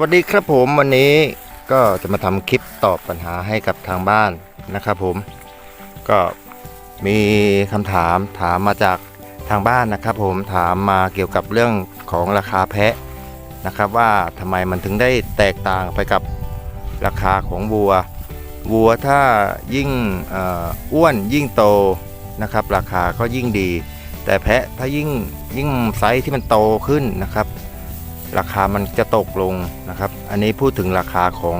วัสดีครับผมวันนี้ก็จะมาทำคลิปตอบปัญหาให้กับทางบ้านนะครับผมก็มีคำถามถามมาจากทางบ้านนะครับ ผมถามมาเกี่ยวกับเรื่องของราคาแพะนะครับ ว่าทำไมมันถึงได้แตกต่างไปกับราคาของวัว วัวถ้ายิ่งอ่ออ้วนยิ่งโตนะครับ ราคาก็ยิ่งดี แต่แพะถ้ายิ่งยิ่งไซส์ที่มันโตขึ้นนะครับ ราคามันจะตกลงนะครับ อันนี้พูดถึงราคาของ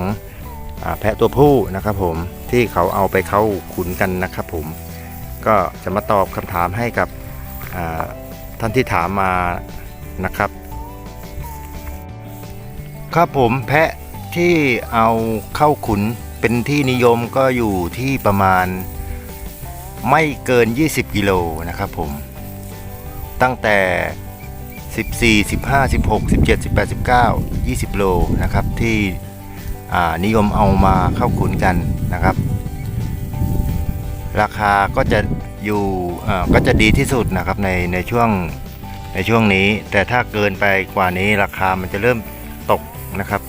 อแพะตัวผู้นะครับผมที่เขาเอาไปเข้าขุนกันนะครับผมก็จะมาตอบคำถามให้กับท่านที่ถามมานะครับ ครับผมแพะที่เอาเข้าขุนเป็นที่นิยมก็อยู่ที่ประมาณไม่เกิน 20 กิโลนะครับผมตั้งแต่ 14 15 16 17 18 19 20 โลนะครับที่นิยมเอามาเข้าขุนกันนะครับ ราคาก็จะอยู่อ่ก็จะดีที่สุดนะครับในในช่วงในช่วงนี้ แต่ถ้าเกินไปกว่านี้ราคามันจะเริ่มตกนะครับ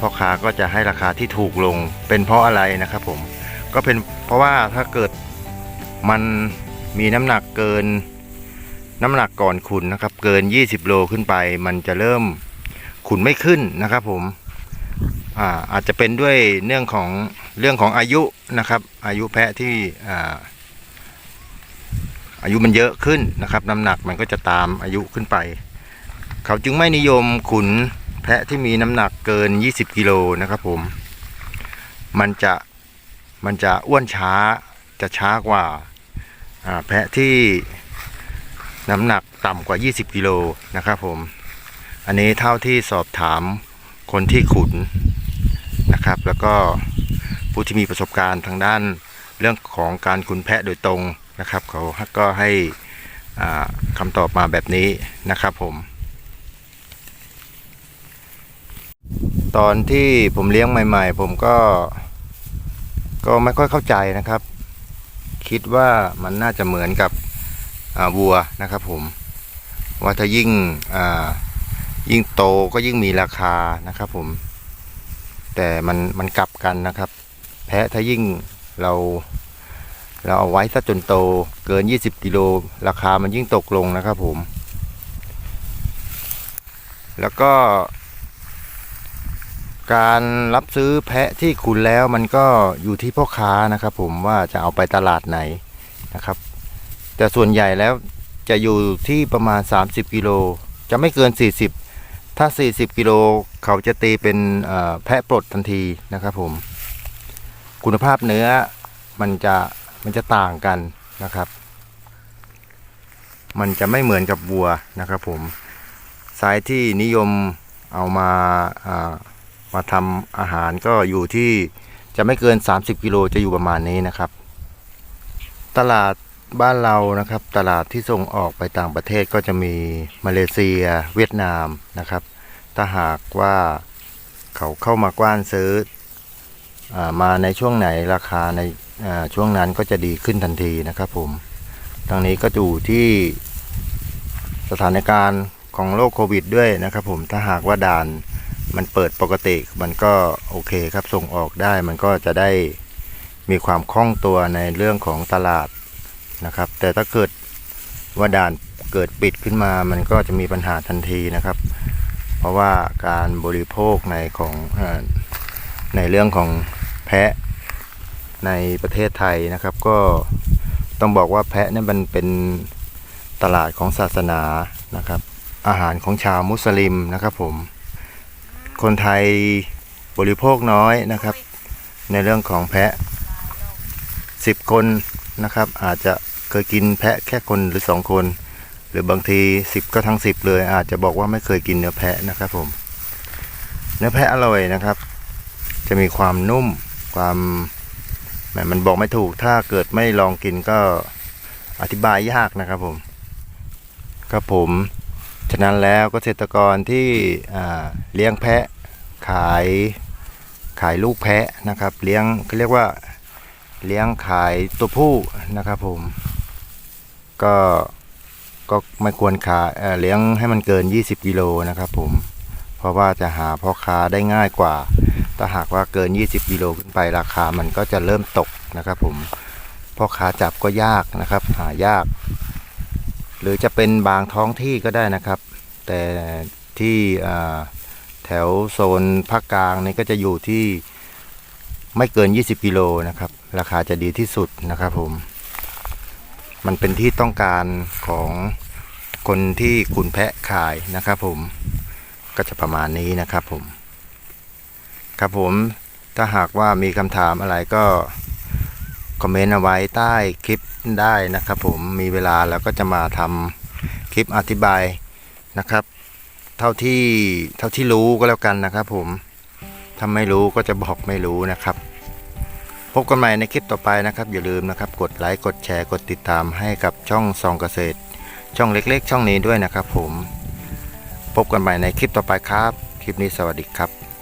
พ่อค้าก็จะให้ราคาที่ถูกลงเป็นเพราะอะไรนะครับผมก็เป็นเพราะว่าถ้าเกิดมันมีน้ำหนักเกิน น้ำหนักก่อนขุนนะครับ เกิน 20 โลขึ้นไป มันจะเริ่มขุนไม่ขึ้นนะครับ ผมอาอาจจะเป็นด้วยเรื่องของเรื่องของอายุนะครับ อายุแพะที่อาอายุมันเยอะขึ้นนะครับ น้ำหนักมันก็จะตามอายุขึ้นไป เขาจึงไม่นิยมขุนแพะที่มีน้ำหนักเกิน 20 กิโลนะครับ ผม มันจะมันจะอ้วนช้าจะช้ากว่าอ่าแพะที่ น้ำหนักต่ำกว่า 20 กิโลนะครับผม อันนี้เท่าที่สอบถามคนที่ขุนนะครับ แล้วก็ผู้ที่มีประสบการณ์ทางด้านเรื่องของการขุนแพะโดยตรงนะครับ เขาก็ให้คำตอบมาแบบนี้นะครับผม ตอนที่ผมเลี้ยงใหม่ ๆ ผมก็ ก็ไม่ค่อยเข้าใจนะครับ คิดว่ามันน่าจะเหมือนกับ วัวนะครับผมว่าถ้ายิ่งอ่ายิ่งโตก็ยิ่งมีราคานะครับผม แต่มันมันกลับกันนะครับ แพะถ้ายิ่งเรา เราเอาไว้ซะจนโตเกิน 20กิโลราคามันยิ่งตกลงนะครับผม แล้วก็การรับซื้อแพะที่ขุนแล้วมันก็อยู่ที่พ่อค้านะครับผมว่าจะเอาไปตลาดไหนนะครับ แต่ส่วนใหญ่แล้วจะอยู่ที่ประมาณ 30 กิโล จะไม่เกิน 40 ถ้า 40 กิโลเขาจะตีเป็นแพะปลดทันทีนะครับผม คุณภาพเนื้อมันจะมันจะต่างกันนะครับ มันจะไม่เหมือนกับวัวนะครับผมสายที่นิยมเอามาามาทำอาหารก็อยู่ที่จะไม่เกิน 30 กิโลจะอยู่ประมาณนี้นะครับ ตลาด บ้านเรานะครับตลาดที่ส่งออกไปต่างประเทศก็จะมีมาเลเซีย เวียดนามนะครับ ถ้าหากว่าเขาเข้ามากว้านซื้ออมาในช่วงไหนราคาในช่วงนั้นก็จะดีขึ้นทันทีนะครับผมทางนี้ก็อยู่ที่สถานการณ์ของโรคโควิดด้วยนะครับผมถ้าหากว่าด่านมันเปิดปกติมันก็โอเคครับส่งออกได้มันก็จะได้มีความคล่องตัวในเรื่องของตลาด นะครับ แต่ถ้าเกิดว่าด่านเกิดปิดขึ้นมา มันก็จะมีปัญหาทันทีนะครับ เพราะว่าการบริโภคในของในเรื่องของแพะในประเทศไทยนะครับ ก็ต้องบอกว่าแพะนี่มันเป็นตลาดของศาสนานะครับ อาหารของชาวมุสลิมนะครับผมคนไทยบริโภคน้อยนะครับ ในเรื่องของแพะ 10 คน นะครับ อาจจะเคยกินแพะแค่คนหรือ 2 คน หรือบางที 10 ก็ทั้ง 10 เลย อาจจะบอกว่าไม่เคยกินเนื้อแพะนะครับผม เนื้อแพะอร่อยนะครับ จะมีความนุ่มความแหมมันบอกไม่ถูกถ้าเกิดไม่ลองกินก็อธิบายยากนะครับผมครับผม ฉะนั้นแล้วเกษตรกรที่เลี้ยงแพะขายขายลูกแพะนะครับ เลี้ยงเขาเรียกว่า เลี้ยงขายตัวผู้นะครับผม ก็ก็ไม่ควรขายเเลี้ยงให้มันเกิน 20กิโลนะครับผม เพราะว่าจะหาพ่อค้าได้ง่ายกว่า ถ้าหากว่าเกิน 20กิโลขึ้นไปราคามันก็จะเริ่มตกนะครับผม พ่อค้าจับก็ยากนะครับ หายาก หรือจะเป็นบางท้องที่ก็ได้นะครับ แต่ที่แถวโซนภาคกลางนี่ก็จะอยู่ที่ ไม่เกิน 20กิโลนะครับ ราคาจะดีที่สุดนะครับผม มันเป็นที่ต้องการของคนที่ขุนแพะขายนะครับผม ก็จะประมาณนี้นะครับผม ครับผม ถ้าหากว่ามีคำถามอะไรก็คอมเมนต์เอาไว้ใต้คลิปได้นะครับผม มีเวลาเราก็จะมาทำคลิปอธิบายนะครับ เท่าที่เท่าที่รู้ก็แล้วกันนะครับผม ถ้าไม่รู้ก็จะบอกไม่รู้นะครับ พบกันใหม่ในคลิปต่อไปนะครับ อย่าลืมนะครับ กดไลค์กดแชร์กดติดตามให้กับช่องซองเกษตร ช่องเล็กๆ ช่องนี้ด้วยนะครับ ผม พบกันใหม่ในคลิปต่อไปครับ คลิปนี้สวัสดีครับ